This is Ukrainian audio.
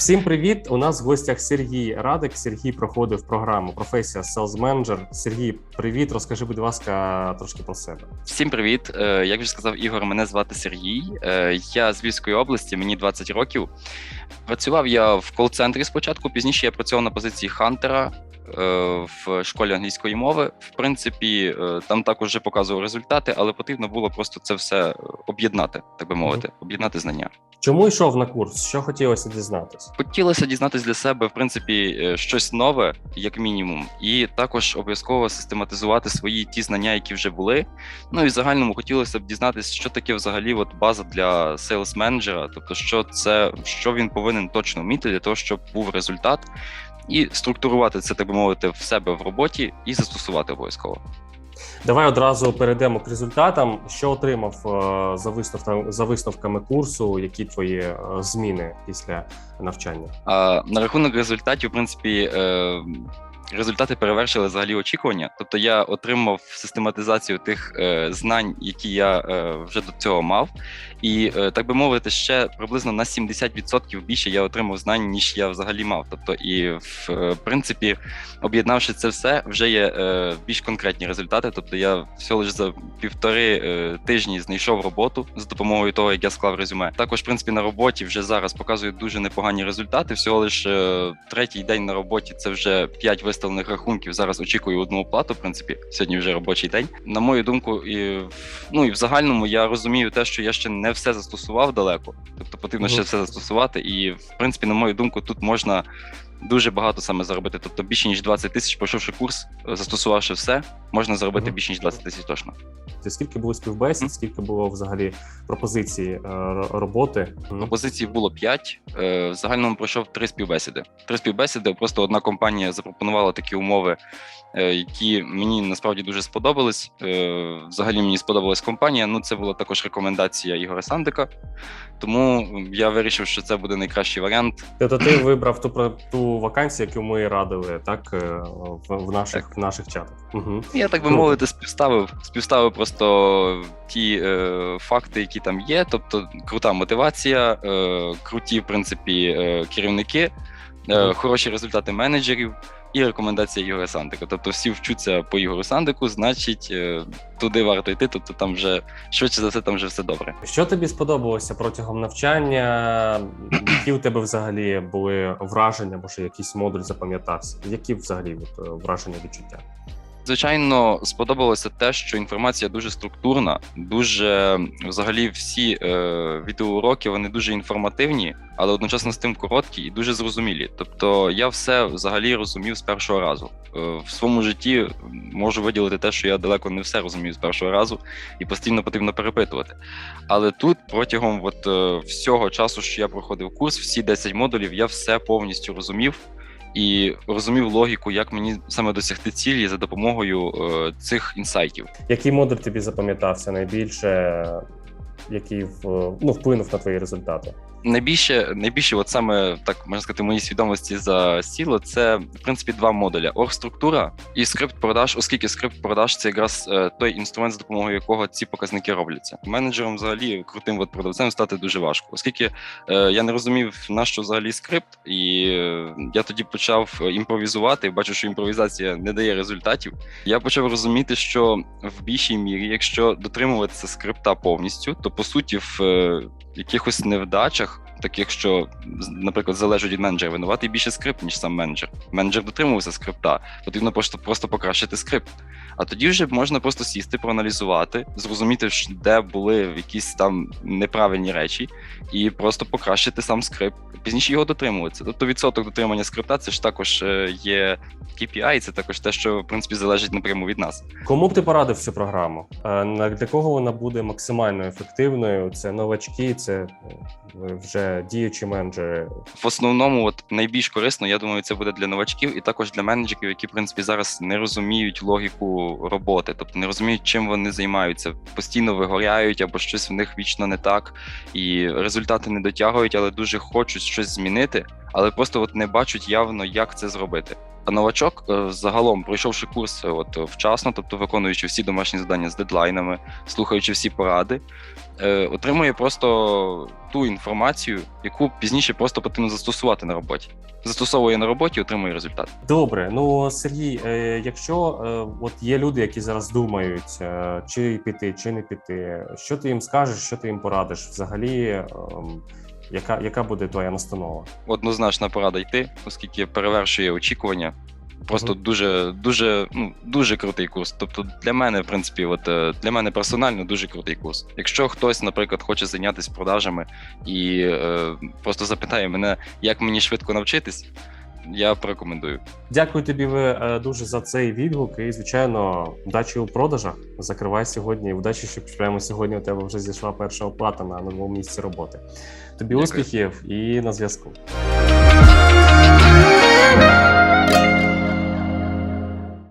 Всім привіт! У нас в гостях Сергій Радик. Сергій проходив програму Професія Manager. Сергій, привіт. Розкажи, будь ласка, трошки про себе. Всім привіт. Е, Як вже сказав Ігор, мене звати Сергій. Е, Я з Львівської області, мені 20 років. Працював я в кол-центрі спочатку. Пізніше я працював на позиції хантера в школі англійської мови. В принципі, е, там також вже показував результати, але потрібно було просто це все об'єднати, так би мовити, об'єднати знання. Чому йшов на курс? Що хотілося дізнатись? Хотілося дізнатися для себе, в принципі, е, щось нове, як мінімум, і також обов'язково систематизувати свої ті знання, які вже були. Ну і в загальному хотілося б дізнатися, що таке взагалі от база для сейлс менеджера, тобто, що це що він повинен точно вміти для того, щоб був результат, і структурувати це, так би мовити, в себе в роботі і застосувати обов'язково. Давай одразу перейдемо к результатам. Що отримав е, за висновками, за висновками курсу? Які твої е, зміни після навчання? На рахунок результатів, в принципі, е, результати перевершили взагалі очікування. Тобто я отримав систематизацію тих е, знань, які я е, вже до цього мав, і е, так би мовити, ще приблизно на 70% більше я отримав знань, ніж я взагалі мав. Тобто, і в е, принципі, об'єднавши це все, вже є е, більш конкретні результати. Тобто, я всього лише за півтори е, тижні знайшов роботу з допомогою того, як я склав резюме. Також, в принципі, на роботі вже зараз показують дуже непогані результати. Всього лише третій день на роботі це вже 5 виставлених рахунків. Зараз очікую одну оплату. В принципі, сьогодні вже робочий день. На мою думку, і ну і в загальному я розумію те, що я ще не все застосував далеко. Тобто потрібно ще все застосувати. І в принципі, на мою думку, тут можна. Дуже багато саме заробити. Тобто більше ніж 20 тисяч, пройшовши курс, е, застосувавши все, можа заробити Мгм. більше ніж 20 тисяч точно. Ти скільки було співбесід, Мгм. скільки було взагалі пропозицій е, роботи? Пропозицій було 5. В загальному пройшов три співбесіди. Три співбесіди. Просто одна компанія запропонувала такі умови, е, які мені насправді дуже сподобались. Е, Взагалі мені сподобалась компанія. Ну, це була також рекомендація Ігоря Сандика. Тому я вирішив, що це буде найкращий варіант. Тобто ти вибрав ту про ту вакансію, яку ми радили, так е, в, в наших в наших чатах. Угу. Я так би мовити, співставив, співставив просто ті е, факти, які там є. Тобто крута мотивація, е, круті, в принципі, е, керівники, е, хороші результати менеджерів і рекомендація Ігоря Сандика. Тобто всі вчуться по Ігорю Сандику, значить, е, туди варто йти, тобто там вже швидше за все, там вже все добре. Що тобі сподобалося протягом навчання? Які у тебе взагалі були враження? Може, якийсь модуль запам'ятався? Які взагалі е, враження відчуття? Звичайно, сподобалося те, що інформація дуже структурна, дуже взагалі всі е, відеоуроки вони дуже інформативні, але одночасно з тим короткі і дуже зрозумілі. Тобто я все взагалі розумів з першого разу. Е, в своєму житті можу виділити те, що я далеко не все розумію з першого разу, і постійно потрібно перепитувати. Але тут протягом от, е, всього часу, що я проходив курс, всі 10 модулів, я все повністю розумів і розумів логіку, як мені саме досягти цілі за допомогою е, цих інсайтів. Який модуль тобі запам'ятався найбільше? Який в, ну, вплинув на твої результати? Найбільше, найбільше, от саме так можна сказати, в моїй свідомості за сіло, це в принципі два модуля: оргструктура і скрипт продаж, оскільки скрипт продаж це якраз е, той інструмент, за допомогою якого ці показники робляться. Менеджером взагалі крутим от продавцем стати дуже важко, оскільки е, я не розумів, на що взагалі скрипт, і е, я тоді почав е, імпровізувати. Бачу, що імпровізація не дає результатів. Я почав розуміти, що в більшій мірі, якщо дотримуватися скрипта повністю, то по суті в е, якихось невдачах, таких, що, наприклад, залежать від менеджера, винуватий більше скрипт, ніж сам менеджер. Менеджер дотримувався скрипта, потрібно просто, просто покращити скрипт. А тоді вже можна просто сісти, проаналізувати, зрозуміти, де були якісь там неправильні речі, і просто покращити сам скрипт. Пізніше його дотримуватися. Тобто відсоток дотримання скрипта це ж також е, є KPI, це також те, що в принципі залежить напряму від нас. Кому б ти порадив цю програму? Е, Для кого вона буде максимально ефективною? Це новачки, це е, діючі менеджери. в основному, от найбільш корисно, я думаю, це буде для новачків і також для менеджерів, які в принципі зараз не розуміють логіку роботи, тобто не розуміють, чим вони займаються, постійно вигоряють або щось в них вічно не так, і результати не дотягують, але дуже хочуть щось змінити, але просто от не бачать явно, як це зробити. А новачок, е, загалом, пройшовши курс е, от, вчасно, тобто виконуючи всі домашні завдання з дедлайнами, слухаючи всі поради, е, отримує просто ту інформацію, яку пізніше просто потрібно застосувати на роботі. Застосовує на роботі, отримує результат. Добре, ну Сергій, якщо от є люди, які зараз думають, чи піти, чи не піти, що ти їм скажеш, що ти їм порадиш? Взагалі, ем, яка, яка буде твоя настанова? Однозначна порада йти, оскільки перевершує очікування. Просто дуже, дуже, ну дуже крутий курс. Тобто для мене, в принципі, от е, для мене персонально дуже крутий курс. Якщо хтось, наприклад, хоче зайнятися продажами і е, просто запитає мене, як мені швидко навчитись, я порекомендую. Дякую тобі ви, е, дуже за цей відгук. І звичайно, удачі у продажах. Закривай сьогодні. Удачі, щоб прямо сьогодні у тебе вже зійшла перша оплата на новому місці роботи. Тобі Дякую. успіхів і на зв'язку.